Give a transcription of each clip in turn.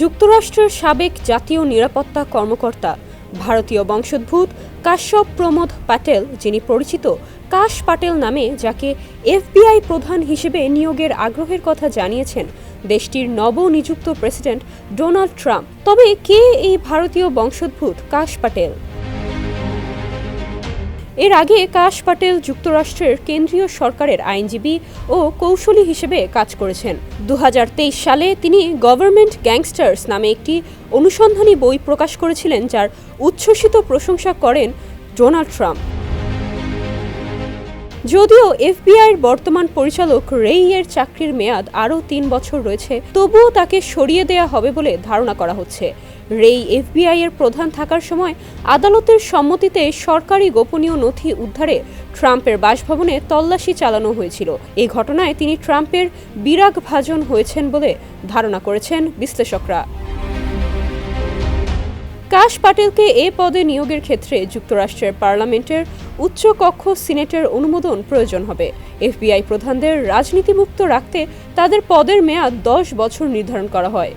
যুক্তরাষ্ট্রের সাবেক জাতীয় নিরাপত্তা কর্মকর্তা, ভারতীয় বংশোদ্ভূত কাশ্যপ প্রমোদ প্যাটেল, যিনি পরিচিত কাশ পাটেল নামে, যাকে এফবিআই প্রধান হিসেবে নিয়োগের আগ্রহের কথা জানিয়েছেন দেশটির নবনিযুক্ত প্রেসিডেন্ট ডোনাল্ড ট্রাম্প। তবে কে এই ভারতীয় বংশোদ্ভূত কাশ পাটেল এর আগে কাশ পাটেল যুক্তরাষ্ট্রের কেন্দ্রীয় সরকারের আইনজীবী ও কৌশলী হিসেবে কাজ করেছেন। দু হাজার তেইশ সালে তিনি গভর্নমেন্ট গ্যাংস্টার্স নামে একটি অনুসন্ধানী বই প্রকাশ করেছিলেন, যার উচ্ছ্বসিত প্রশংসা করেন ডোনাল্ড ট্রাম্প। যদিও এফবিআইয়ের বর্তমান পরিচালক রেইয়ের চাকরির মেয়াদ আরও তিন বছর রয়েছে, তবুও তাকে সরিয়ে দেয়া হবে বলে ধারণা করা হচ্ছে। রেই এফবিআই এর প্রধান থাকার সময় আদালতের সম্মতিতে সরকারি গোপনীয় নথি উদ্ধারে ট্রাম্পের বাসভবনে তল্লাশি চালানো হয়েছিল। এই ঘটনায় তিনি ট্রাম্পের বিরাগ ভাজন হয়েছেন বলে ধারণা করেছেন বিশ্লেষকরা। কাশ পাটেলকে এ পদে নিয়োগের ক্ষেত্রে যুক্তরাষ্ট্রের পার্লামেন্টের উচ্চ কক্ষ সিনেটের অনুমোদন প্রয়োজন হবে। এফবিআই প্রধানদের রাজনীতিমুক্ত রাখতে তাদের পদের মেয়াদ দশ বছর নির্ধারণ করা হয়।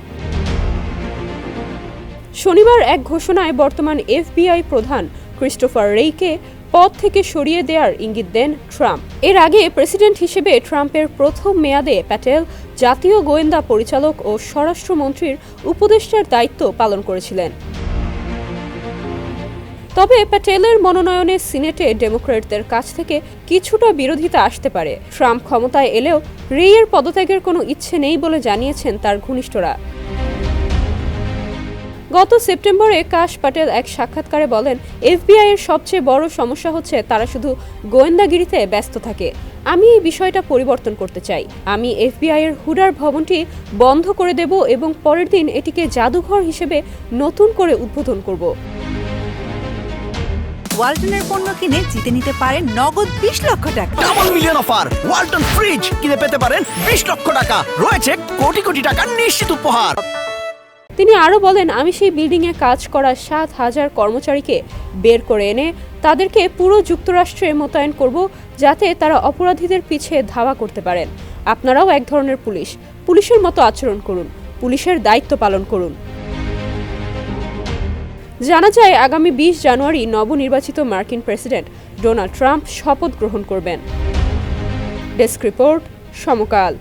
শনিবার এক ঘোষণায় বর্তমান এফবিআই প্রধান ক্রিস্টোফার রেইকে পদ থেকে সরিয়ে দেওয়ার ইঙ্গিত দেন ট্রাম্প। এর আগে প্রেসিডেন্ট হিসেবে ট্রাম্পের প্রথম মেয়াদে প্যাটেল জাতীয় গোয়েন্দা পরিচালক ও স্বরাষ্ট্রমন্ত্রীর উপদেষ্টার দায়িত্ব পালন করেছিলেন। তবে প্যাটেলের মনোনয়নে সিনেটে ডেমোক্র্যাটদের কাছ থেকে কিছুটা বিরোধিতা আসতে পারে। ট্রাম্প ক্ষমতায় এলেও রেইয়ের পদত্যাগের কোনো ইচ্ছে নেই বলে জানিয়েছেন তার ঘনিষ্ঠরা। গত সেপ্টেম্বরে কাশ পাটেল এক সাক্ষাৎকারে বলেন, এফবিআই এর সবচেয়ে বড় সমস্যা হচ্ছে তারা শুধু গোয়েন্দাগিরিতে ব্যস্ত থাকে। আমি এই বিষয়টা পরিবর্তন করতে চাই। আমি এফবিআই এর হুডার ভবনটি বন্ধ করে দেব এবং পরের দিন এটিকে জাদুঘর হিসেবে নতুন করে উদ্বোধন করব। ওয়ালটনের পণ্য কিনে জিতে নিতে পারেন নগদ বিশ লক্ষ টাকা। Double million offer Walton fridge কিনে পেতে পারেন বিশ লক্ষ টাকা। রয়েছে কোটি কোটি টাকার নিশ্চিত উপহার। তিনি আরও বলেন আমি সেই বিল্ডিংয়ে কাজ করা সাত হাজার কর্মচারীকে বের করে এনে তাদেরকে পুরো যুক্তরাষ্ট্রে মোতায়েন করব যাতে তারা অপরাধীদের পিছে ধাওয়া করতে পারেন। আপনারাও এক ধরনের পুলিশ। পুলিশের মতো আচরণ করুন। পুলিশের দায়িত্ব পালন করুন। জানা যায়, আগামী বিশ জানুয়ারি নবনির্বাচিত মার্কিন প্রেসিডেন্ট ডোনাল্ড ট্রাম্প শপথ গ্রহণ করবেন। Desk report Samakal.